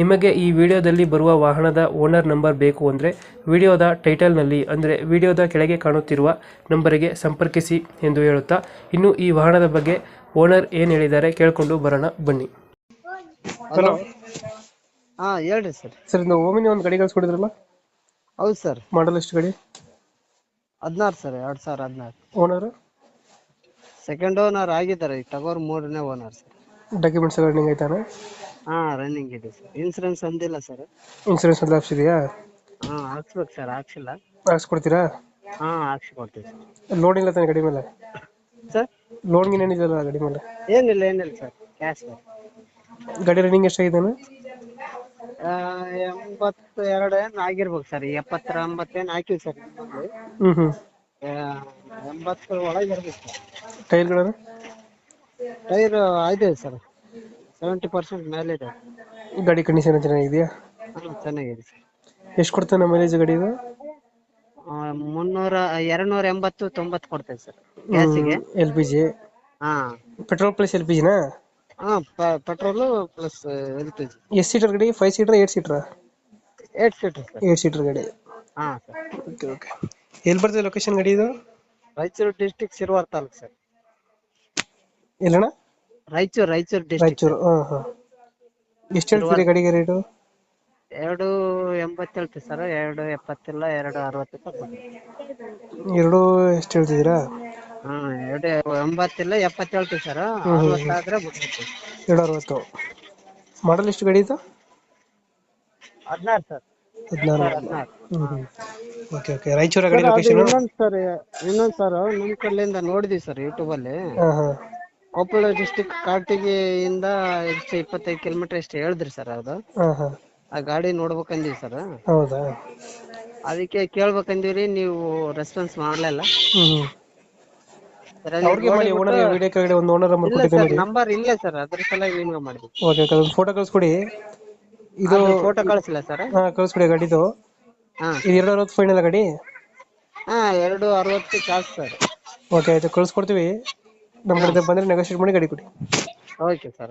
ನಿಮಗೆ ಈ ವಿಡಿಯೋದಲ್ಲಿ ಬರುವ ವಾಹನದ ಓನರ್ ನಂಬರ್ ಬೇಕು ಅಂದರೆ ವಿಡಿಯೋದ ಟೈಟಲ್ನಲ್ಲಿ ಅಂದರೆ ವಿಡಿಯೋದ ಕೆಳಗೆ ಕಾಣುತ್ತಿರುವ ನಂಬರಿಗೆ ಸಂಪರ್ಕಿಸಿ ಎಂದು ಹೇಳುತ್ತಾ ಇನ್ನು ಈ ವಾಹನದ ಬಗ್ಗೆ ಓನರ್ ಏನು ಹೇಳಿದ್ದಾರೆ ಕೇಳಿಕೊಂಡು ಬರೋಣ ಬನ್ನಿ. ಹಲೋ ಹಾ ಹೇಳ್ರಿ ಸರ್. ಸರ್ ನಾವು ಓಮಿನಿ ಒಂದು ಗಾಡಿ ಕಳಿಸ್ಕೊಡಿದ್ರಲ್ಲ ಹೌದು ಸರ್. ಮಾಡಲ್ ಎಷ್ಟು ಗಡಿ? ಹದಿನಾರು ಸರ್ ಎರಡ್ ಸಾವಿರ ಹದಿನಾರು. ಓನರ್ ಸೆಕೆಂಡ್ ಓನರ್ ಆಗಿದ್ದಾರೆ ಈಗ ತಗೋರ್ ಮೂರನೇ ಓನರ್ ಸರ್. ಡಾಕ್ಯುಮೆಂಟ್ಸ್ ಎಲ್ಲ ರನ್ನಿಂಗ್ ಆಯ್ತಾನೆ ಹಾ ರನ್ನಿಂಗ್ ಇದೆ ಸರ್ ಇನ್ಸೂರೆನ್ಸ್ ಒಂದಿಲ್ಲ ಸರ್ ಇನ್ಸೂರೆನ್ಸ್ ಎಲ್ಲ ಹಾ ಹಾಕ್ಸ್ಬೇಕು ಸರ್ ಹಾಕ್ಸಿಲ್ಲ. ಹಾಕ್ಸ್ಕೊಡ್ತೀರಾ? ಹಾ ಹಾಕ್ಸಿ ಕೊಡ್ತೀವಿ ಸರ್ ಲೋನ್ ಇಲ್ಲ ತಾನೆ ಗಾಡಿ ಮೇಲೆ? ಸರ್ ಲೋನ್ ಏನಿದೆಯಲ್ಲ ಗಾಡಿ ಮೇಲೆ? ಏನಿಲ್ಲ ಏನಿಲ್ಲ ಸರ್ ಕ್ಯಾಶ್ ಸರ್ ಗಾಡಿ ರನ್ನಿಂಗ್ ಎಷ್ಟಾಗಿದ್ದಾನೆ ಎಂಬತ್ತು ಎರಡು ಏನ್ ಆಗಿರ್ಬೇಕು ಸರ್ ಎಪ್ಪತ್ತರ ಎಂಬತ್ತೇನ್ ಹಾಕಿವಿ ಸರ್ ಹ್ಮ್ ಹ್ಮ್. ಹ್ಞೂ ಎಂಬತ್ತು ಒಳಗೆ ಇರ್ಬೇಕು ಸರ್ ಟೈರ್ಗಳನ್ನು ಟೈರ್ ಇದೆ ಸರ್ ಸೆವೆಂಟಿ ಪರ್ಸೆಂಟ್ ಮೇಲೆ ಇದೆ. ಗಾಡಿ ಕಂಡೀಷನ್ ಚೆನ್ನಾಗಿದೆಯಾ? ಚೆನ್ನಾಗಿದೆ ಸರ್. ಎಷ್ಟು ಕೊಡ್ತಾನೆ ಮೈಲೇಜ್ ಗಾಡಿ ಇದು? ಮುನ್ನೂರ ಎರಡ್ನೂರ ಎಂಬತ್ತು ತೊಂಬತ್ತು ಕೊಡ್ತೇವೆ ಸರ್. ಗ್ಯಾಸಿಗೆ. ಎಲ್ ಪಿ ಜಿ ಹಾ. ಪೆಟ್ರೋಲ್ ಪ್ಲಸ್ ಎಲ್ ಪಿ ಜಿನಾ ಹಾ petrol plus L P G ಎಷ್ಟು ಸೀಟರ್ ಗಾಡಿ? Five seater eight seater eight seater sir. Eight seater ಗಾಡಿ. ಹಾ ಸರ್. ಓಕೆ ಓಕೆ ಎಲ್ಲಿ ಬರ್ತದೆ ಲೊಕೇಶನ್ ಗಾಡಿ ಇದು? Raichur district Sirwar taluk sir. ಎಲ್ಲಣ್ಣ? Raichur Raichur Raichur Raichur ಹಾಂ ಹಾಂ. ಎಷ್ಟು ಹೇಳ್ತೀರಿ ಗಾಡಿಗೆ ರೇಟು ಎರಡು ಎಂಬತ್ತು ಹೇಳ್ತೀವಿ ಸರ್ ಎರಡು ಎಪ್ಪತ್ತಿಲ್ಲ ಎರಡು ಅರವತ್ತು. ರೂಪಾಯಿ ಎರಡು ಎಷ್ಟು ಹೇಳ್ತಿದ್ದೀರಾ? ಹಾ ಎರಡು ಎಂಬತ್ತಿಲ್ಲ ಎಪ್ಪತ್ತು ಹೇಳ್ತೀವಿ ಸರ್ ಅರವತ್ತಾದ್ರೆ ಆದ್ರೆ ಎರಡು ಅರವತ್ತು. ಮಾಡಲ್ ಎಷ್ಟು ಗಾಡಿ ಇದು? ಹದಿನಾರು ಸರ್. ಹದಿನಾರು. ಹದಿನಾರು ಹ್ಞೂ ಹ್ಞೂ ಓಕೆ ಓಕೆ. ರಾಯಚೂರ ಗಡಿ ಲೊಕೇಶನ್ ಇನ್ನೊಂದು ಸರ್ ಇನ್ನೊಂದು ಸರ್ ನಿಮ್ಮ ಕಡೆಯಿಂದ ನೋಡಿದೀವಿ ಸರ್ ಯೂಟ್ಯೂಬಲ್ಲಿ ಹಾಂ ಹಾಂ. ಕೊಪ್ಪಳ ಡಿಸ್ಟಿಕ್ ಕಾಟಿಗೆಯಿಂದ ಎಷ್ಟು ಇಪ್ಪತ್ತೈದು ಕಿಲೋಮೀಟರ್ ಎಷ್ಟು ಹೇಳಿದ್ರಿ ಸರ್ ಅದು? ಹಾಂ ಹಾಂ. ಆ ಗಾಡಿ ನೋಡ್ಬೇಕಂದೀವಿ ಸರ್ ಹೌದಾ? ಅದಕ್ಕೆ ಕೇಳ್ಬೇಕಂದೀವ್ರಿ ನೀವು ರೆಸ್ಪಾನ್ಸ್ ಮಾಡ್ಲಿಲ್ಲ? ಹ್ಞೂ ಸರ್ ಅವ್ರಿಗೆ ಮಾಡಿ ಓನರ್ ವಿಡಿಯೋ ಕೆಳಗಡೆ ಒಂದು ಓನರ್ ನಂಬರ್ ಇಲ್ಲ ಕೊಟ್ಟಿದ್ದೀನಿ ಸರ್ ನಂಬರ್ ಇಲ್ಲ ಸರ್ ಅದ್ರ ಸಲುವಾಗಿ ನಿಮ್ಗೆ ಮಾಡಿದ್ವಿ ಓಕೆ ಓಕೆ ಫೋಟೋ ಕಳಿಸ್ಕೊಡಿ. ಇದು ಫೋಟೋ ಕಳಿಸಿಲ್ಲ ಸರ್ ಹಾ ಕಳಿಸ್ಕೊಡಿ ಗಾಡಿದು. ಹಾ. ಇದು ಎರಡು ಅರವತ್ತು ಫೈನಲ್ ಗಾಡಿ? ಹಾ ಎರಡು ಅರವತ್ತು ಚಾರ್ಜ್ ಸರ್ ಓಕೆ ಆಯ್ತು ಕಳ್ಸ್ಕೊಡ್ತೀವಿ. ನಮ್ಮ ಕಡೆ ಬಂದ್ರೆ ನೆಗೋಷಿಯೇಟ್ ಮಾಡಿ ಗಾಡಿ ಕೊಡಿ. Okay sir